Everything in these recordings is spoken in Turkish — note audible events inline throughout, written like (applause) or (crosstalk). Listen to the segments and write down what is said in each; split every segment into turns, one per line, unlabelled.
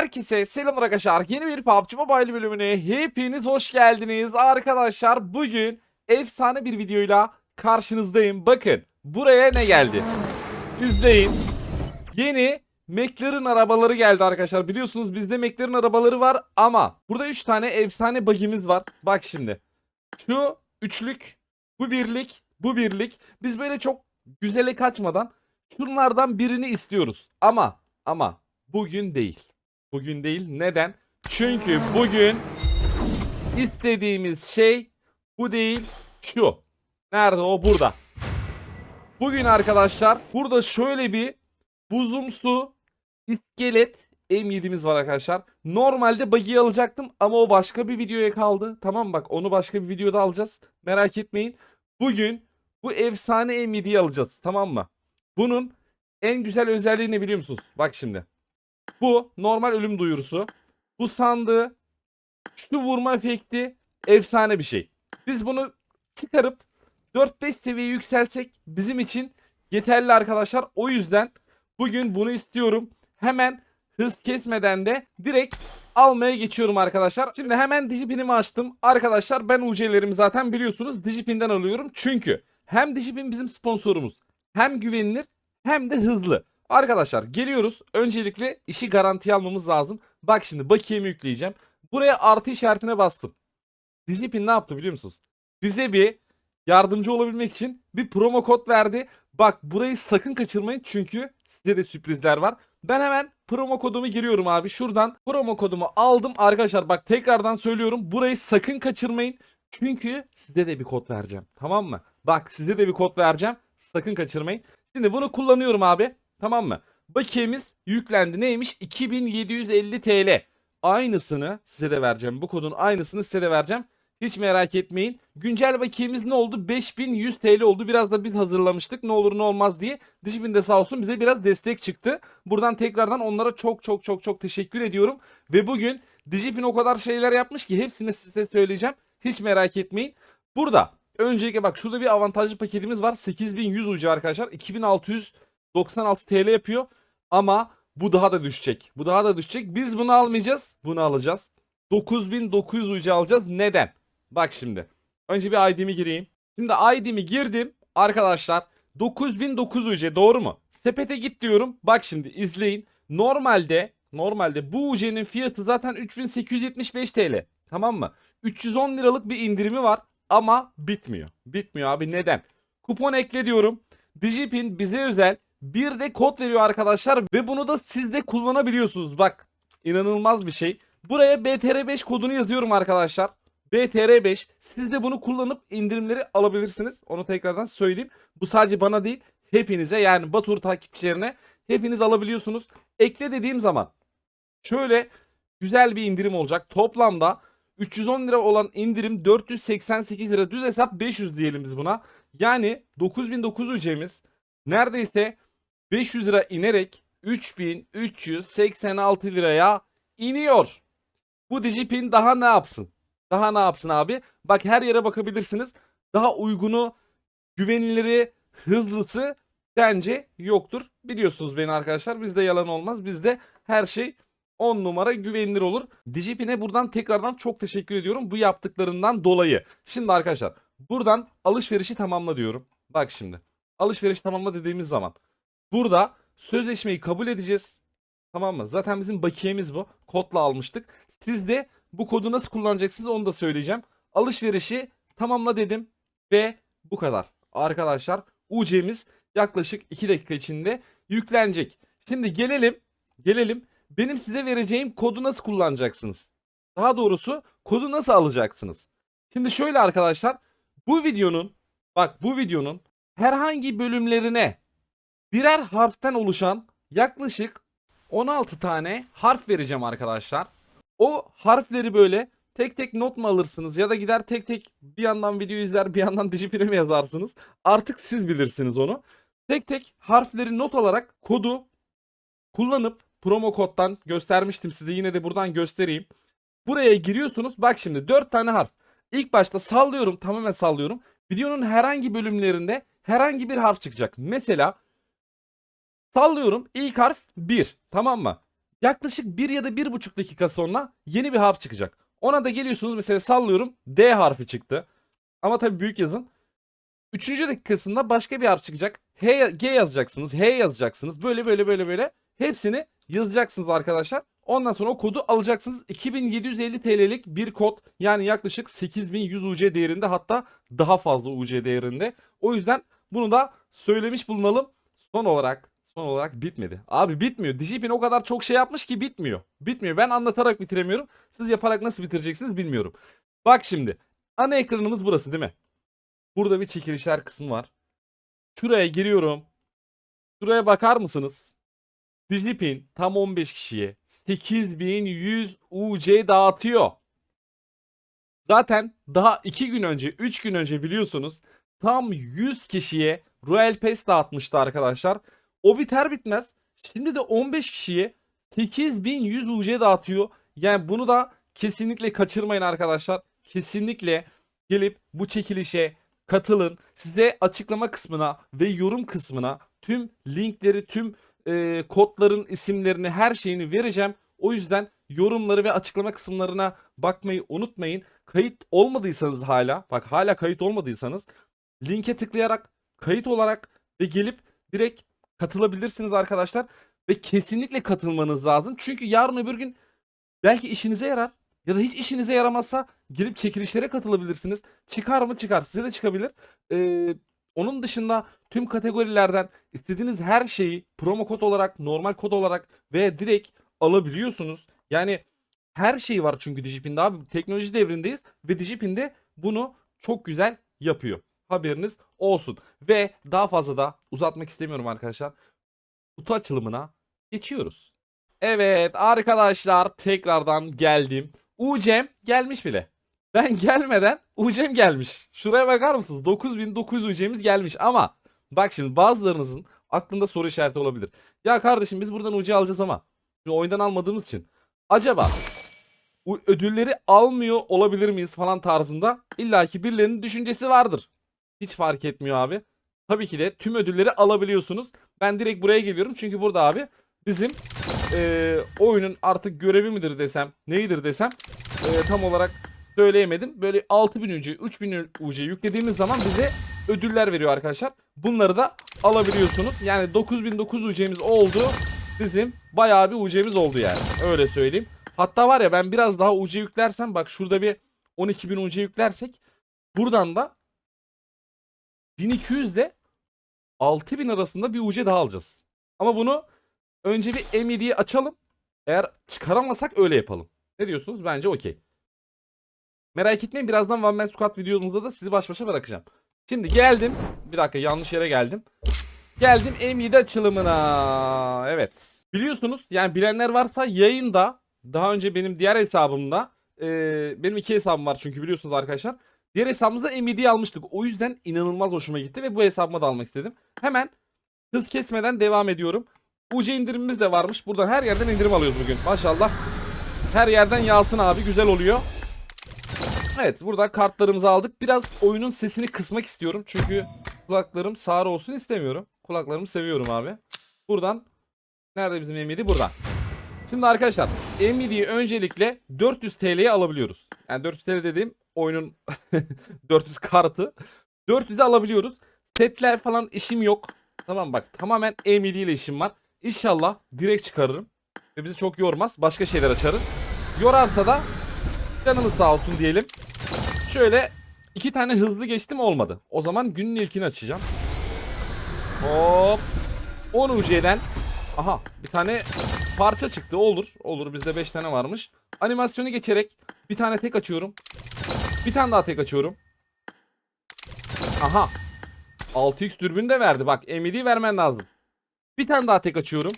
Herkese selam arkadaşlar. Yeni bir PUBG Mobile bölümüne hepiniz hoş geldiniz. Arkadaşlar bugün efsane bir videoyla karşınızdayım. Bakın buraya ne geldi? İzleyin. Yeni McLaren arabaları geldi arkadaşlar. Biliyorsunuz bizde McLaren arabaları var ama burada 3 tane efsane bagimiz var. Bak şimdi. Şu üçlük, bu birlik, bu birlik. Biz böyle çok güzele kaçmadan şunlardan birini istiyoruz. Ama ama bugün değil. Bugün değil. Neden? Çünkü bugün istediğimiz şey bu değil şu. Nerede o? Burada. Bugün arkadaşlar burada şöyle bir buzumsu iskelet M7'miz var arkadaşlar. Normalde buggy'i alacaktım ama o başka bir videoya kaldı. Tamam bak onu başka bir videoda alacağız. Merak etmeyin. Bugün bu efsane M7'yi alacağız. Tamam mı? Bunun en güzel özelliği ne biliyor musunuz? Bak şimdi. Bu normal ölüm duyurusu. Bu sandığı şu vurma efekti efsane bir şey. Biz bunu çıkarıp 4-5 seviye yükselsek bizim için yeterli arkadaşlar. O yüzden bugün bunu istiyorum. Hemen hız kesmeden de direkt almaya geçiyorum arkadaşlar. Şimdi hemen Digipin'imi açtım. Arkadaşlar ben UC'lerimi zaten biliyorsunuz Digipin'den alıyorum. Çünkü hem Digipin bizim sponsorumuz hem güvenilir hem de hızlı. Arkadaşlar geliyoruz. Öncelikle işi garantiye almamız lazım. Bak şimdi bakiyemi yükleyeceğim. Buraya artı işaretine bastım. Digipin ne yaptı biliyor musunuz? Bize bir yardımcı olabilmek için bir promo kod verdi. Bak burayı sakın kaçırmayın çünkü size de sürprizler var. Ben hemen promo kodumu giriyorum abi. Şuradan promo kodumu aldım. Arkadaşlar bak tekrardan söylüyorum. Burayı sakın kaçırmayın. Çünkü size de bir kod vereceğim. Tamam mı? Bak size de bir kod vereceğim. Sakın kaçırmayın. Şimdi bunu kullanıyorum abi. Tamam mı? Bakiyemiz yüklendi. Neymiş? 2750 TL. Aynısını size de vereceğim. Bu kodun aynısını size de vereceğim. Hiç merak etmeyin. Güncel bakiyemiz ne oldu? 5100 TL oldu. Biraz da biz hazırlamıştık. Ne olur ne olmaz diye. Dijipin de sağ olsun bize biraz destek çıktı. Buradan tekrardan onlara çok çok çok çok teşekkür ediyorum. Ve bugün Dijipin o kadar şeyler yapmış ki hepsini size söyleyeceğim. Hiç merak etmeyin. Burada öncelikle bak şurada bir avantajlı paketimiz var. 8100 ucu arkadaşlar. 2696 TL yapıyor. Ama bu daha da düşecek. Bu daha da düşecek. Biz bunu almayacağız. Bunu alacağız. 9900 ucu alacağız. Neden? Bak şimdi. Önce bir ID'mi gireyim. Şimdi ID'mi girdim. Arkadaşlar 9009 UC doğru mu? Sepete git diyorum. Bak şimdi izleyin. Normalde normalde bu UC'nin fiyatı zaten 3875 TL. Tamam mı? 310 liralık bir indirimi var ama bitmiyor. Bitmiyor abi neden? Kupon ekle diyorum. Digipin bize özel bir de kod veriyor arkadaşlar ve bunu da siz de kullanabiliyorsunuz. Bak inanılmaz bir şey. Buraya BTR5 kodunu yazıyorum arkadaşlar. BTR5 siz de bunu kullanıp indirimleri alabilirsiniz. Onu tekrardan söyleyeyim. Bu sadece bana değil hepinize yani Batur takipçilerine hepiniz alabiliyorsunuz. Ekle dediğim zaman şöyle güzel bir indirim olacak. Toplamda 310 lira olan indirim 488 lira düz hesap 500 diyelim biz buna. Yani 9900 ücremiz neredeyse 500 lira inerek 3386 liraya iniyor. Bu Digipin daha ne yapsın? Daha ne yapsın abi? Bak her yere bakabilirsiniz. Daha uygunu, güveniliri, hızlısı bence yoktur. Biliyorsunuz beni arkadaşlar. Bizde yalan olmaz. Bizde her şey 10 numara güvenilir olur. Digipin'e buradan tekrardan çok teşekkür ediyorum bu yaptıklarından dolayı. Şimdi arkadaşlar buradan alışverişi tamamla diyorum. Bak şimdi. Alışveriş tamamla dediğimiz zaman burada sözleşmeyi kabul edeceğiz. Tamam mı? Zaten bizim bakiyemiz bu. Kodla almıştık. Siz de bu kodu nasıl kullanacaksınız onu da söyleyeceğim. Alışverişi tamamla dedim ve bu kadar. Arkadaşlar UC'miz yaklaşık 2 dakika içinde yüklenecek. Şimdi gelelim gelelim benim size vereceğim kodu nasıl kullanacaksınız? Daha doğrusu kodu nasıl alacaksınız? Şimdi şöyle arkadaşlar bu videonun bak bu videonun herhangi bölümlerine birer harften oluşan yaklaşık 16 tane harf vereceğim arkadaşlar. O harfleri böyle tek tek not mu alırsınız ya da gider tek tek bir yandan video izler bir yandan (laughs) dijipine mi yazarsınız? Artık siz bilirsiniz onu. Tek tek harfleri not alarak kodu kullanıp promo koddan göstermiştim size yine de buradan göstereyim. Buraya giriyorsunuz. Bak şimdi 4 tane harf. İlk başta sallıyorum tamamen sallıyorum. Videonun herhangi bölümlerinde herhangi bir harf çıkacak. Mesela sallıyorum ilk harf 1 tamam mı? Yaklaşık 1 ya da 1,5 dakika sonra yeni bir harf çıkacak. Ona da geliyorsunuz mesela sallıyorum D harfi çıktı. Ama tabii büyük yazın. Üçüncü dakikasında başka bir harf çıkacak. H, G yazacaksınız. H yazacaksınız. Böyle böyle böyle böyle. Hepsini yazacaksınız arkadaşlar. Ondan sonra o kodu alacaksınız. 2750 TL'lik bir kod. Yani yaklaşık 8100 UC değerinde hatta daha fazla UC değerinde. O yüzden bunu da söylemiş bulunalım. Son olarak son olarak bitmedi. Abi bitmiyor. Digipin o kadar çok şey yapmış ki bitmiyor. Bitmiyor. Ben anlatarak bitiremiyorum. Siz yaparak nasıl bitireceksiniz bilmiyorum. Bak şimdi. Ana ekranımız burası değil mi? Burada bir çekilişler kısmı var. Şuraya giriyorum. Şuraya bakar mısınız? Digipin tam 15 kişiye 8100 UC dağıtıyor. Zaten daha 2 gün önce 3 gün önce biliyorsunuz tam 100 kişiye Royal Pass dağıtmıştı arkadaşlar. O biter bitmez şimdi de 15 kişiye 8100 UC dağıtıyor. Yani bunu da kesinlikle kaçırmayın arkadaşlar. Kesinlikle gelip bu çekilişe katılın. Size açıklama kısmına ve yorum kısmına tüm linkleri, tüm e, kodların isimlerini, her şeyini vereceğim. O yüzden yorumları ve açıklama kısımlarına bakmayı unutmayın. Kayıt olmadıysanız hala, bak hala kayıt olmadıysanız linke tıklayarak kayıt olarak ve gelip direkt katılabilirsiniz arkadaşlar. Ve kesinlikle katılmanız lazım. Çünkü yarın öbür gün belki işinize yarar ya da hiç işinize yaramazsa girip çekilişlere katılabilirsiniz. Çıkar mı çıkar size de çıkabilir. Ee, onun dışında tüm kategorilerden istediğiniz her şeyi promo kod olarak, normal kod olarak ve direkt alabiliyorsunuz. Yani her şey var çünkü Digipin'de abi. Teknoloji devrindeyiz ve Digipin'de bunu çok güzel yapıyor. Haberiniz olsun. Ve daha fazla da uzatmak istemiyorum arkadaşlar. Kutu açılımına geçiyoruz. Evet arkadaşlar tekrardan geldim. Ucem gelmiş bile. Ben gelmeden Ucem gelmiş. Şuraya bakar mısınız? 9900 Ucem'imiz gelmiş ama bak şimdi bazılarınızın aklında soru işareti olabilir. Ya kardeşim biz buradan Uc alacağız ama şimdi oyundan almadığımız için acaba ödülleri almıyor olabilir miyiz falan tarzında illaki birilerinin düşüncesi vardır. Hiç fark etmiyor abi. Tabii ki de tüm ödülleri alabiliyorsunuz. Ben direkt buraya geliyorum çünkü burada abi bizim eee, oyunun artık görevi midir desem, neyidir desem eee, tam olarak söyleyemedim. Böyle 6000 UC, 3000 UC yüklediğimiz zaman bize ödüller veriyor arkadaşlar. Bunları da alabiliyorsunuz. Yani 9900 UC'miz oldu. Bizim bayağı bir UC'miz oldu yani. Öyle söyleyeyim. Hatta var ya ben biraz daha UC yüklersem bak şurada bir 12000 UC yüklersek buradan da 1200 ile 6000 arasında bir UC daha alacağız. Ama bunu önce bir M7'yi açalım. Eğer çıkaramasak öyle yapalım. Ne diyorsunuz? Bence okey. Merak etmeyin birazdan One Man Squad videomuzda da sizi baş başa bırakacağım. Şimdi geldim. Bir dakika yanlış yere geldim. Geldim M7 açılımına. Evet. Biliyorsunuz yani bilenler varsa yayında daha önce benim diğer hesabımda eee, benim iki hesabım var çünkü biliyorsunuz arkadaşlar. Diğer hesabımızda M7'yi almıştık. O yüzden inanılmaz hoşuma gitti ve bu hesabıma da almak istedim. Hemen hız kesmeden devam ediyorum. UC indirimimiz de varmış. Buradan her yerden indirim alıyoruz bugün. Maşallah. Her yerden yağsın abi güzel oluyor. Evet burada kartlarımızı aldık. Biraz oyunun sesini kısmak istiyorum. Çünkü kulaklarım sağır olsun istemiyorum. Kulaklarımı seviyorum abi. Buradan nerede bizim M7? Burada. Şimdi arkadaşlar M7'yi öncelikle 400 TL'ye alabiliyoruz. Yani 400 TL dediğim oyunun (laughs) 400 kartı. 400'e alabiliyoruz. Setler falan işim yok. Tamam bak tamamen M7 ile işim var. İnşallah direkt çıkarırım. Ve bizi çok yormaz. Başka şeyler açarız. Yorarsa da canımız sağ olsun diyelim. Şöyle iki tane hızlı geçtim olmadı. O zaman günün ilkini açacağım. Hop. 10 UC'den. Aha bir tane parça çıktı. Olur. Olur bizde 5 tane varmış. Animasyonu geçerek bir tane tek açıyorum. Bir tane daha tek açıyorum. Aha. 6x dürbün de verdi. Bak M7'yi vermen lazım. Bir tane daha tek açıyorum.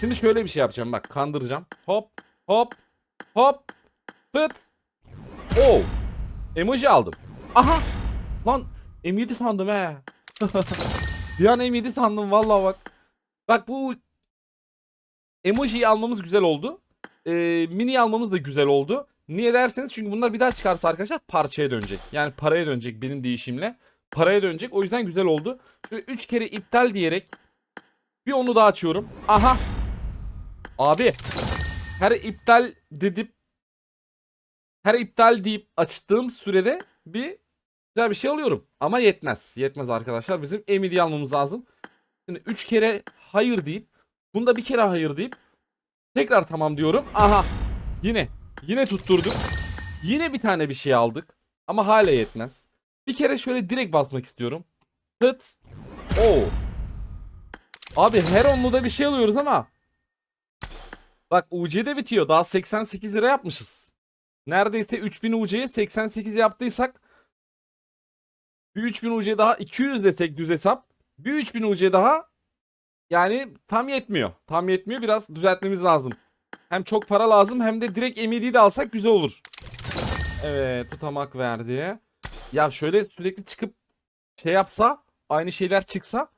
Şimdi şöyle bir şey yapacağım. Bak kandıracağım. Hop. Hop. Hop. Pıt. Oh. Emoji aldım. Aha. Lan M7 sandım he. (laughs) bir an M7 sandım vallahi bak. Bak bu emojiyi almamız güzel oldu. Ee, mini almamız da güzel oldu. Niye derseniz çünkü bunlar bir daha çıkarsa arkadaşlar parçaya dönecek. Yani paraya dönecek benim değişimle. Paraya dönecek. O yüzden güzel oldu. Şöyle 3 kere iptal diyerek bir onu daha açıyorum. Aha. Abi her iptal dedip her iptal deyip açtığım sürede bir güzel bir şey alıyorum. Ama yetmez. Yetmez arkadaşlar. Bizim emidiyi almamız lazım. Şimdi 3 kere hayır deyip bunda bir kere hayır deyip tekrar tamam diyorum. Aha. Yine. Yine tutturduk. Yine bir tane bir şey aldık. Ama hala yetmez. Bir kere şöyle direkt basmak istiyorum. Tıt. Oo. Abi her onluda bir şey alıyoruz ama. Bak UC'de bitiyor. Daha 88 lira yapmışız. Neredeyse 3000 UC'ye 88 yaptıysak bir 3000 UC daha 200 desek düz hesap. Bir 3000 UC daha yani tam yetmiyor. Tam yetmiyor. Biraz düzeltmemiz lazım. Hem çok para lazım hem de direkt MED'yi de alsak güzel olur. Evet tutamak verdi. Ya şöyle sürekli çıkıp şey yapsa aynı şeyler çıksa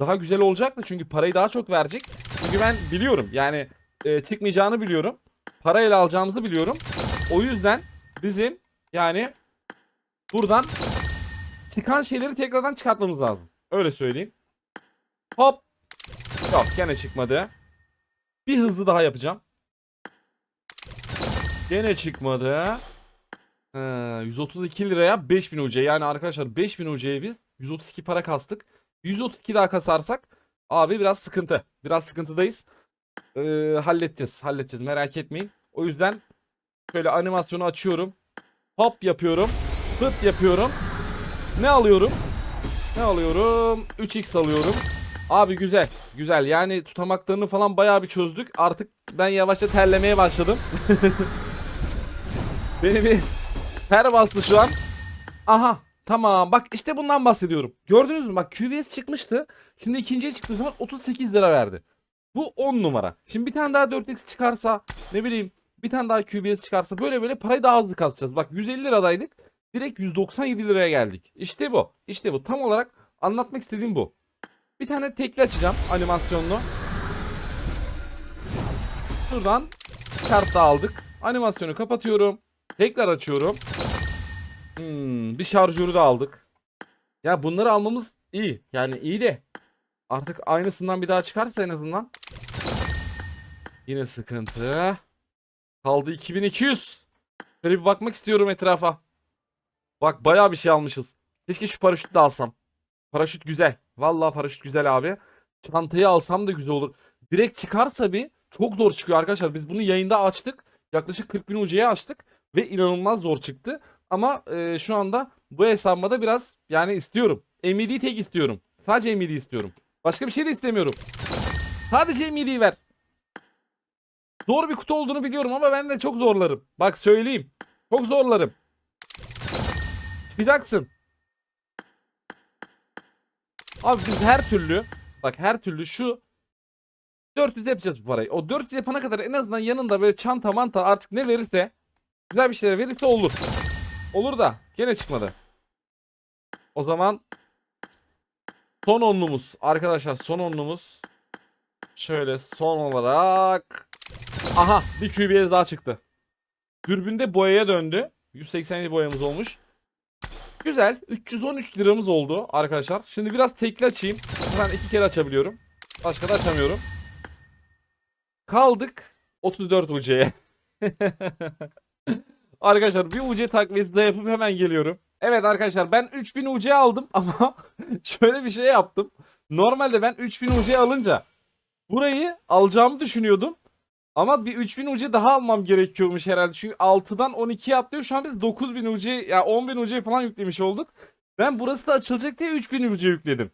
daha güzel olacaktı. Çünkü parayı daha çok verecek. Çünkü ben biliyorum yani e, çıkmayacağını biliyorum. Parayla alacağımızı biliyorum. O yüzden bizim yani buradan çıkan şeyleri tekrardan çıkartmamız lazım. Öyle söyleyeyim. Hop. Yok gene çıkmadı. Bir hızlı daha yapacağım. Gene çıkmadı. Ha, 132 liraya 5000 UC. Yani arkadaşlar 5000 UC'ye biz 132 para kastık. 132 daha kasarsak abi biraz sıkıntı. Biraz sıkıntıdayız. Ee, halledeceğiz. Halledeceğiz. Merak etmeyin. O yüzden şöyle animasyonu açıyorum. Hop yapıyorum. Pıt yapıyorum. Ne alıyorum? Ne alıyorum? 3x alıyorum. Abi güzel. Güzel. Yani tutamaklarını falan bayağı bir çözdük. Artık ben yavaşça terlemeye başladım. (laughs) Beni bir ter bastı şu an. Aha. Tamam. Bak işte bundan bahsediyorum. Gördünüz mü? Bak QBS çıkmıştı. Şimdi ikinciye çıktığı zaman 38 lira verdi. Bu 10 numara. Şimdi bir tane daha 4x çıkarsa ne bileyim bir tane daha QBS çıkarsa böyle böyle parayı daha hızlı kasacağız. Bak 150 liradaydık. Direkt 197 liraya geldik. İşte bu. İşte bu. Tam olarak anlatmak istediğim bu. Bir tane tekli açacağım animasyonlu. Şuradan kart da aldık. Animasyonu kapatıyorum. Tekrar açıyorum. Hmm, bir şarjörü de aldık. Ya bunları almamız iyi. Yani iyi de artık aynısından bir daha çıkarsa en azından. Yine sıkıntı. Kaldı 2200. Şöyle bir bakmak istiyorum etrafa. Bak bayağı bir şey almışız. Keşke şu paraşütü de alsam. Paraşüt güzel. Vallahi paraşüt güzel abi. Çantayı alsam da güzel olur. Direkt çıkarsa bir çok zor çıkıyor arkadaşlar. Biz bunu yayında açtık. Yaklaşık 40 bin UC'ye açtık. Ve inanılmaz zor çıktı. Ama e, şu anda bu hesabıma da biraz yani istiyorum. MED tek istiyorum. Sadece MED istiyorum. Başka bir şey de istemiyorum. Sadece MED'yi ver. Zor bir kutu olduğunu biliyorum ama ben de çok zorlarım. Bak söyleyeyim. Çok zorlarım. Çıkacaksın. Abi biz her türlü bak her türlü şu 400 yapacağız bu parayı. O 400 yapana kadar en azından yanında böyle çanta manta artık ne verirse güzel bir şeyler verirse olur. Olur da gene çıkmadı. O zaman son onlumuz arkadaşlar son onlumuz şöyle son olarak aha bir QBS daha çıktı. Dürbünde boyaya döndü. 187 boyamız olmuş. Güzel. 313 liramız oldu arkadaşlar. Şimdi biraz tekli açayım. Ben iki kere açabiliyorum. Başka da açamıyorum. Kaldık 34 UC'ye. (laughs) arkadaşlar bir UC takviyesi de yapıp hemen geliyorum. Evet arkadaşlar ben 3000 UC aldım (laughs) ama şöyle bir şey yaptım. Normalde ben 3000 UC alınca burayı alacağımı düşünüyordum. Ama bir 3000 UC daha almam gerekiyormuş herhalde. Çünkü 6'dan 12'ye atlıyor. Şu an biz 9000 UC ya yani 10000 UC falan yüklemiş olduk. Ben burası da açılacak diye 3000 UC yükledim.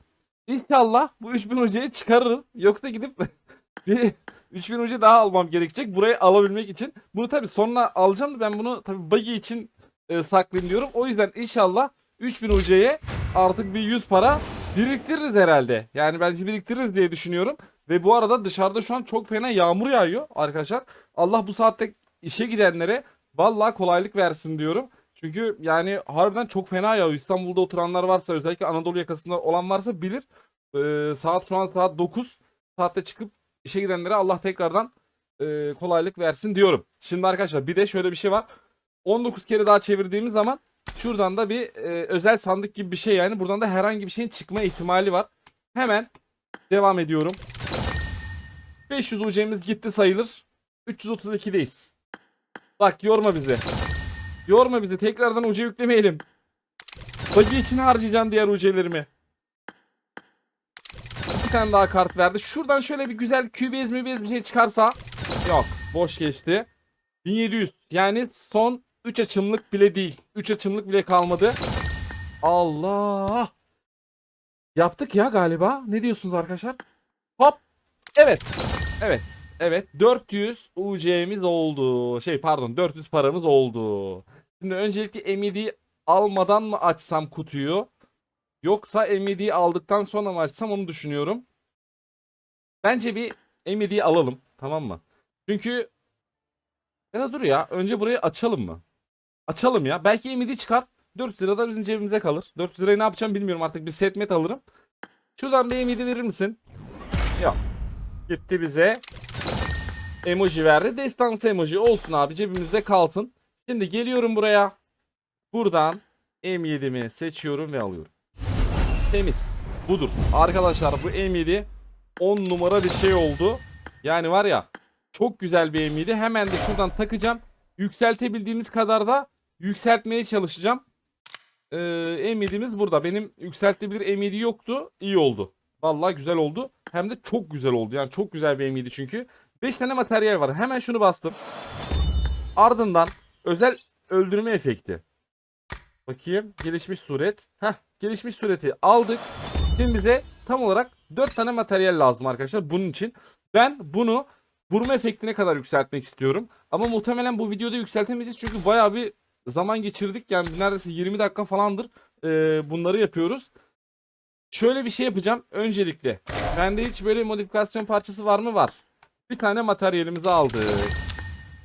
İnşallah bu 3000 UC'yi çıkarırız. Yoksa gidip (laughs) bir 3000 UC daha almam gerekecek. Burayı alabilmek için. Bunu tabii sonra alacağım da ben bunu tabii buggy için e, saklayayım diyorum. O yüzden inşallah 3000 UC'ye artık bir 100 para biriktiririz herhalde. Yani belki biriktiririz diye düşünüyorum. Ve bu arada dışarıda şu an çok fena yağmur yağıyor arkadaşlar. Allah bu saatte işe gidenlere vallahi kolaylık versin diyorum. Çünkü yani harbiden çok fena yağıyor. İstanbul'da oturanlar varsa özellikle Anadolu yakasında olan varsa bilir. Ee, saat şu an saat 9. Saatte çıkıp işe gidenlere Allah tekrardan e, kolaylık versin diyorum. Şimdi arkadaşlar bir de şöyle bir şey var. 19 kere daha çevirdiğimiz zaman şuradan da bir e, özel sandık gibi bir şey yani. Buradan da herhangi bir şeyin çıkma ihtimali var. Hemen devam ediyorum. 500 UC'miz gitti sayılır. 332'deyiz. Bak yorma bizi. Yorma bizi. Tekrardan UC yüklemeyelim. Bagi için harcayacağım diğer UC'lerimi. Bir tane daha kart verdi. Şuradan şöyle bir güzel QBS mübez bir şey çıkarsa. Yok. Boş geçti. 1700. Yani son 3 açımlık bile değil. 3 açımlık bile kalmadı. Allah. Yaptık ya galiba. Ne diyorsunuz arkadaşlar? Hop. Evet. Evet. Evet. 400 UC'miz oldu. Şey pardon 400 paramız oldu. Şimdi öncelikle MIDI almadan mı açsam kutuyu? Yoksa MIDI aldıktan sonra mı açsam onu düşünüyorum. Bence bir MIDI alalım. Tamam mı? Çünkü ya da dur ya. Önce burayı açalım mı? Açalım ya. Belki MIDI çıkar. 400 lira da bizim cebimize kalır. 400 lirayı ne yapacağım bilmiyorum artık. Bir set met alırım. Şuradan bir MIDI verir misin? Yok. Gitti bize. Emoji verdi. Destansı emoji olsun abi. Cebimizde kalsın. Şimdi geliyorum buraya. Buradan M7'mi seçiyorum ve alıyorum. Temiz. Budur. Arkadaşlar bu M7 10 numara bir şey oldu. Yani var ya çok güzel bir M7. Hemen de şuradan takacağım. Yükseltebildiğimiz kadar da yükseltmeye çalışacağım. Ee, M7'miz burada. Benim yükseltebilir M7 yoktu. İyi oldu. Vallahi güzel oldu. Hem de çok güzel oldu. Yani çok güzel bir M7 çünkü. 5 tane materyal var. Hemen şunu bastım. Ardından özel öldürme efekti. Bakayım. Gelişmiş suret. Heh. Gelişmiş sureti aldık. Şimdi bize tam olarak 4 tane materyal lazım arkadaşlar. Bunun için. Ben bunu vurma efektine kadar yükseltmek istiyorum. Ama muhtemelen bu videoda yükseltemeyeceğiz. Çünkü bayağı bir zaman geçirdik. Yani neredeyse 20 dakika falandır eee, bunları yapıyoruz. Şöyle bir şey yapacağım. Öncelikle bende hiç böyle modifikasyon parçası var mı? Var. Bir tane materyalimizi aldık.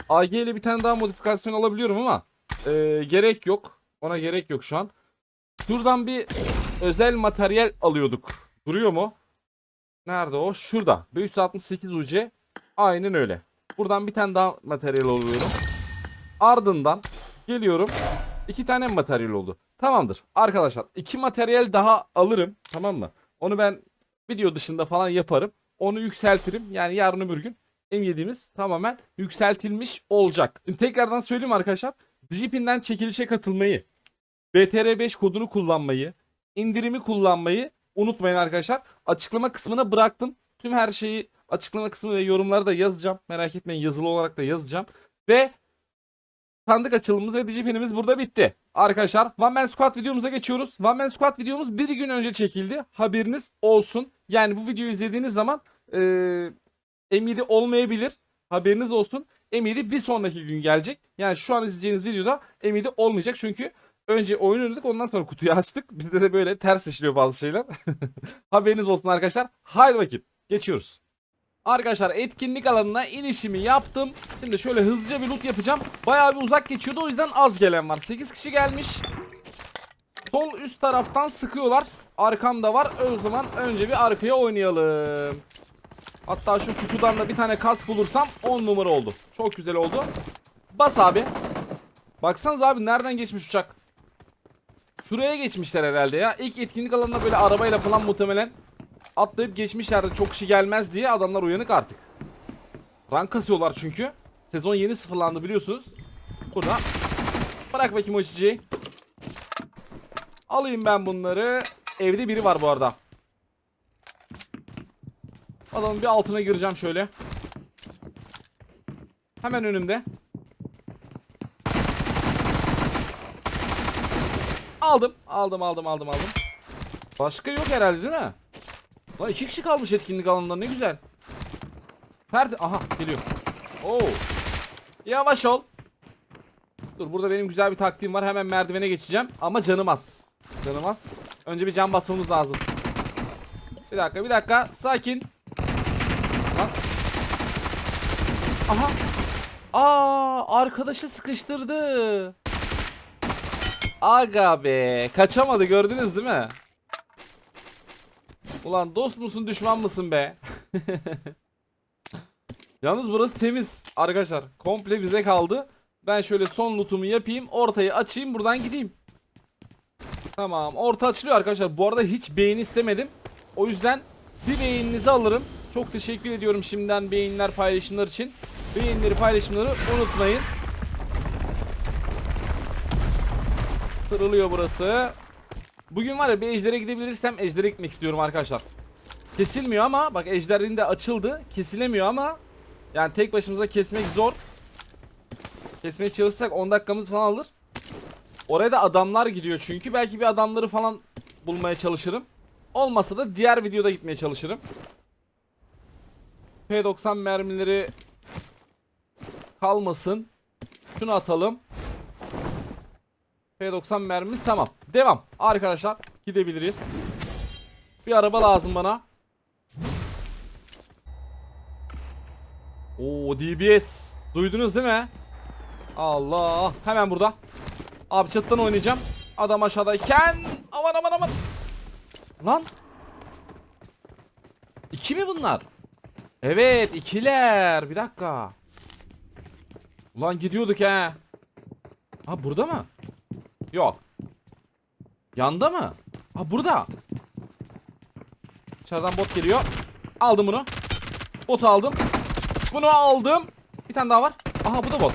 AG ile bir tane daha modifikasyon alabiliyorum ama eee, gerek yok. Ona gerek yok şu an. Şuradan bir özel materyal alıyorduk. Duruyor mu? Nerede o? Şurada. 568 UC. Aynen öyle. Buradan bir tane daha materyal alıyorum. Ardından geliyorum. İki tane materyal oldu. Tamamdır. Arkadaşlar iki materyal daha alırım. Tamam mı? Onu ben video dışında falan yaparım. Onu yükseltirim. Yani yarın öbür gün M7'miz tamamen yükseltilmiş olacak. Tekrardan söyleyeyim arkadaşlar. Digipin'den çekilişe katılmayı, BTR5 kodunu kullanmayı, indirimi kullanmayı unutmayın arkadaşlar. Açıklama kısmına bıraktım. Tüm her şeyi açıklama kısmı ve yorumları da yazacağım. Merak etmeyin yazılı olarak da yazacağım. Ve sandık açılımımız ve Digipin'imiz burada bitti. Arkadaşlar One Man Squad videomuza geçiyoruz. One Man Squad videomuz bir gün önce çekildi. Haberiniz olsun. Yani bu videoyu izlediğiniz zaman eee M7 olmayabilir. Haberiniz olsun. M7 bir sonraki gün gelecek. Yani şu an izleyeceğiniz videoda M7 olmayacak. Çünkü önce oyun oynadık ondan sonra kutuyu (laughs) açtık. Bizde de böyle ters işliyor bazı şeyler. (laughs) Haberiniz olsun arkadaşlar. Haydi bakayım. Geçiyoruz. Arkadaşlar etkinlik alanına inişimi yaptım. Şimdi şöyle hızlıca bir loot yapacağım. Bayağı bir uzak geçiyordu o yüzden az gelen var. 8 kişi gelmiş. Sol üst taraftan sıkıyorlar. Arkamda var. O zaman önce bir arkaya oynayalım. Hatta şu kutudan da bir tane kas bulursam 10 numara oldu. Çok güzel oldu. Bas abi. Baksanız abi nereden geçmiş uçak? Şuraya geçmişler herhalde ya. İlk etkinlik alanına böyle arabayla falan muhtemelen atlayıp geçmişlerdi. Çok kişi gelmez diye adamlar uyanık artık. Rank kasıyorlar çünkü. Sezon yeni sıfırlandı biliyorsunuz. Burada. Bırak bakayım o çiçeği. Alayım ben bunları. Evde biri var bu arada. Adamın bir altına gireceğim şöyle. Hemen önümde. Aldım. Aldım aldım aldım aldım. Başka yok herhalde değil mi? Lan iki kişi kalmış etkinlik alanında ne güzel. Ferdi aha geliyor. Oo. Yavaş ol. Dur burada benim güzel bir taktiğim var. Hemen merdivene geçeceğim. Ama canım az. Canım az. Önce bir can basmamız lazım. Bir dakika bir dakika. Sakin. Lan. Aha. Aa arkadaşı sıkıştırdı. Aga be. Kaçamadı gördünüz değil mi? Ulan dost musun düşman mısın be? (laughs) Yalnız burası temiz arkadaşlar. Komple bize kaldı. Ben şöyle son lootumu yapayım. Ortayı açayım buradan gideyim. Tamam orta açılıyor arkadaşlar. Bu arada hiç beğeni istemedim. O yüzden bir beğeninizi alırım. Çok teşekkür ediyorum şimdiden beğeniler paylaşımlar için. Beğenileri paylaşımları unutmayın. Kırılıyor burası. Bugün var ya bir ejdere gidebilirsem ejdere gitmek istiyorum arkadaşlar. Kesilmiyor ama bak ejderin de açıldı. Kesilemiyor ama yani tek başımıza kesmek zor. Kesmeye çalışsak 10 dakikamız falan alır. Oraya da adamlar gidiyor çünkü. Belki bir adamları falan bulmaya çalışırım. Olmasa da diğer videoda gitmeye çalışırım. P90 mermileri kalmasın. Şunu atalım. P90 mermimiz tamam. Devam. Arkadaşlar gidebiliriz. Bir araba lazım bana. Oo DBS. Duydunuz değil mi? Allah. Hemen burada. Abi çatıdan oynayacağım. Adam aşağıdayken. Aman aman aman. Lan. İki mi bunlar? Evet ikiler. Bir dakika. Ulan gidiyorduk he. Ha burada mı? Yok. Yanda mı? Ha burada. İçeriden bot geliyor. Aldım bunu. Botu aldım. Bunu aldım. Bir tane daha var. Aha bu da bot.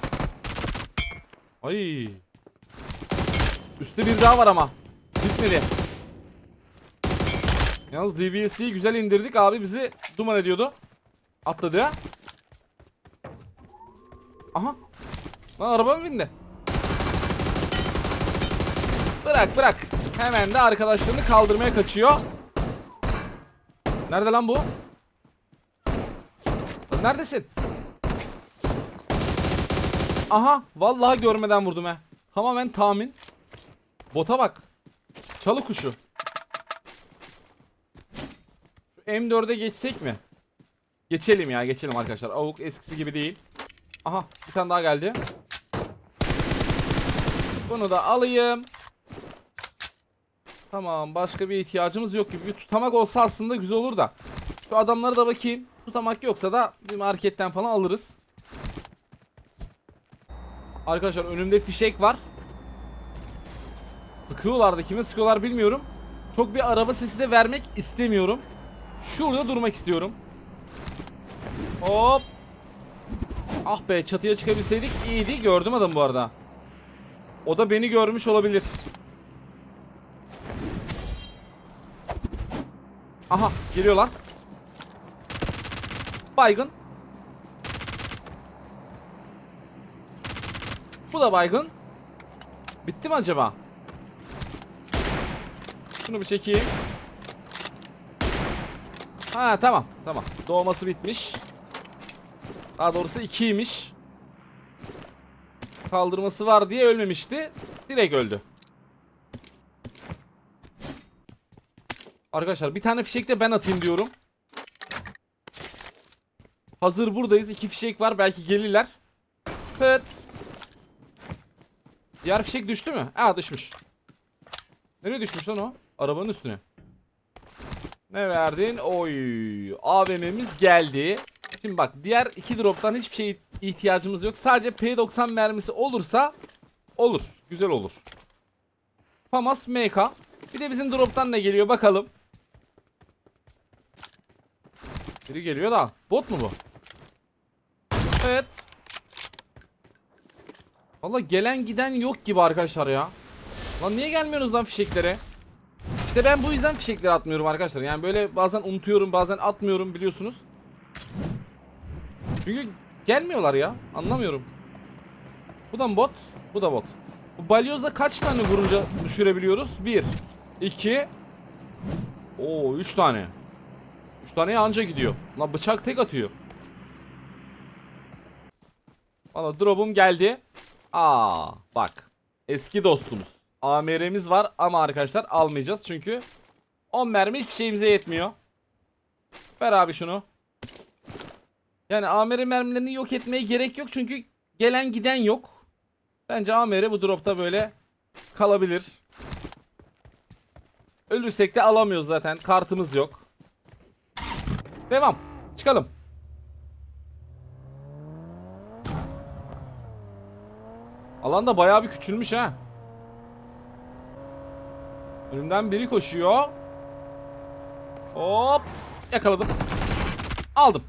Ay. Üstte bir daha var ama. Bitmedi. Yalnız DBS'yi güzel indirdik. Abi bizi duman ediyordu. Atladı. Aha. Lan araba mı bindi? Bırak bırak. Hemen de arkadaşlarını kaldırmaya kaçıyor. Nerede lan bu? Lan neredesin? Aha vallahi görmeden vurdum he. Tamamen tahmin. Bota bak. Çalı kuşu. Şu M4'e geçsek mi? Geçelim ya geçelim arkadaşlar. Avuk eskisi gibi değil. Aha bir tane daha geldi. Bunu da alayım. Tamam başka bir ihtiyacımız yok gibi. Bir tutamak olsa aslında güzel olur da. Şu adamlara da bakayım. Tutamak yoksa da bir marketten falan alırız. Arkadaşlar önümde fişek var. Sıkıyorlar da kime sıkıyorlar bilmiyorum. Çok bir araba sesi de vermek istemiyorum. Şurada durmak istiyorum. Hop. Ah be çatıya çıkabilseydik iyiydi. Gördüm adam bu arada. O da beni görmüş olabilir. Aha geliyorlar. Baygın. Bu da baygın. Bitti mi acaba? Şunu bir çekeyim. Ha tamam tamam. Doğması bitmiş. Daha doğrusu ikiymiş. Kaldırması var diye ölmemişti. Direkt öldü. Arkadaşlar bir tane fişek de ben atayım diyorum. Hazır buradayız. iki fişek var. Belki gelirler. Pıt. Diğer fişek düştü mü? Aa düşmüş. Nereye düşmüş lan o? Arabanın üstüne. Ne verdin? Oy. AVM'miz geldi. Şimdi bak diğer iki droptan hiçbir şey ihtiyacımız yok. Sadece P90 mermisi olursa olur. Güzel olur. FAMAS MK. Bir de bizim droptan ne geliyor bakalım. Biri geliyor da. Bot mu bu? Evet. Valla gelen giden yok gibi arkadaşlar ya. Lan niye gelmiyorsunuz lan fişeklere? İşte ben bu yüzden fişekleri atmıyorum arkadaşlar. Yani böyle bazen unutuyorum bazen atmıyorum biliyorsunuz. Çünkü gelmiyorlar ya. Anlamıyorum. Bu da bot? Bu da bot. Bu balyozla kaç tane vurunca düşürebiliyoruz? 1 2 Oo 3 tane. 3 taneye anca gidiyor. Lan bıçak tek atıyor. Valla drop'um geldi. Aa bak. Eski dostumuz. AMR'miz var ama arkadaşlar almayacağız çünkü 10 mermi hiçbir şeyimize yetmiyor. Ver abi şunu. Yani AMR mermilerini yok etmeye gerek yok çünkü gelen giden yok. Bence AMR bu dropta böyle kalabilir. Ölürsek de alamıyoruz zaten. Kartımız yok. Devam. Çıkalım. Alan da bayağı bir küçülmüş ha. Önümden biri koşuyor. Hop. Yakaladım. Aldım.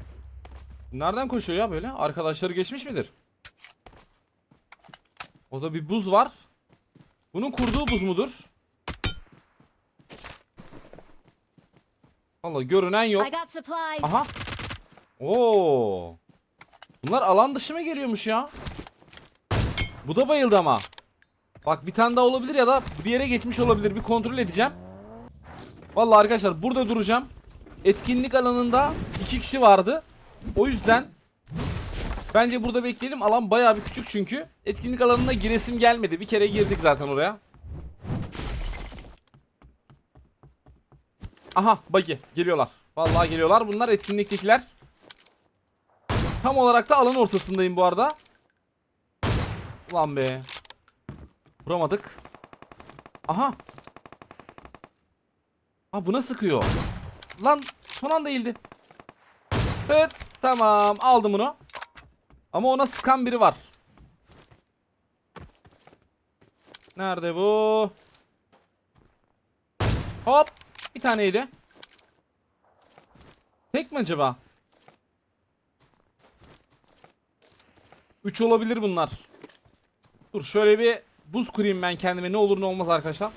Nereden koşuyor ya böyle? Arkadaşları geçmiş midir? O da bir buz var. Bunun kurduğu buz mudur? Valla görünen yok. Aha. Oo. Bunlar alan dışı mı geliyormuş ya? Bu da bayıldı ama. Bak bir tane daha olabilir ya da bir yere geçmiş olabilir. Bir kontrol edeceğim. Vallahi arkadaşlar burada duracağım. Etkinlik alanında iki kişi vardı. O yüzden bence burada bekleyelim. Alan bayağı bir küçük çünkü. Etkinlik alanına giresim gelmedi. Bir kere girdik zaten oraya. Aha bagi geliyorlar. Vallahi geliyorlar. Bunlar etkinliktekiler. Tam olarak da alan ortasındayım bu arada. Ulan be. Vuramadık. Aha. Ha buna sıkıyor. Lan son anda eğildi. Evet tamam aldım bunu. Ama ona sıkan biri var. Nerede bu? Hop. Bir taneydi. Tek mi acaba? 3 olabilir bunlar. Dur şöyle bir buz kurayım ben kendime ne olur ne olmaz arkadaşlar.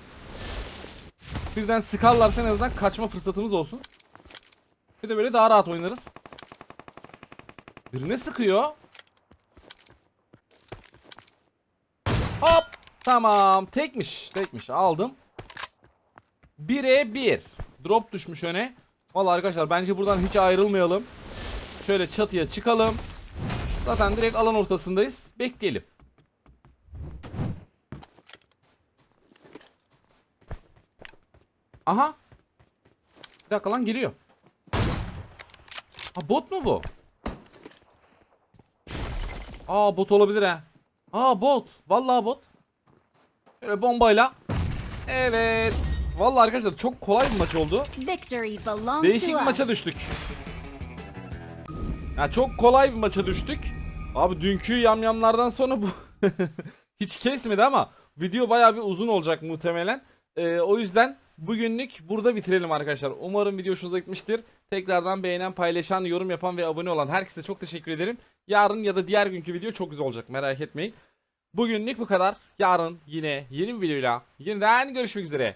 Birden sıkarlarsa en azından kaçma fırsatımız olsun. Bir de böyle daha rahat oynarız. Birine sıkıyor. Hop. Tamam. Tekmiş. Tekmiş. Aldım. 1'e 1. Drop düşmüş öne. Vallahi arkadaşlar bence buradan hiç ayrılmayalım. Şöyle çatıya çıkalım. Zaten direkt alan ortasındayız. Bekleyelim. Aha. Bir dakika lan geliyor. Ha bot mu bu? Aa bot olabilir ha. Aa bot. Vallahi bot. Şöyle bombayla. Evet. Vallahi arkadaşlar çok kolay bir maç oldu. Değişik bir maça düştük. Ya çok kolay bir maça düştük. Abi dünkü yamyamlardan sonra bu (laughs) hiç kesmedi ama video bayağı bir uzun olacak muhtemelen. Ee, o yüzden bugünlük burada bitirelim arkadaşlar. Umarım video hoşunuza gitmiştir. Tekrardan beğenen, paylaşan, yorum yapan ve abone olan herkese çok teşekkür ederim. Yarın ya da diğer günkü video çok güzel olacak merak etmeyin. Bugünlük bu kadar. Yarın yine yeni bir videoyla yeniden görüşmek üzere.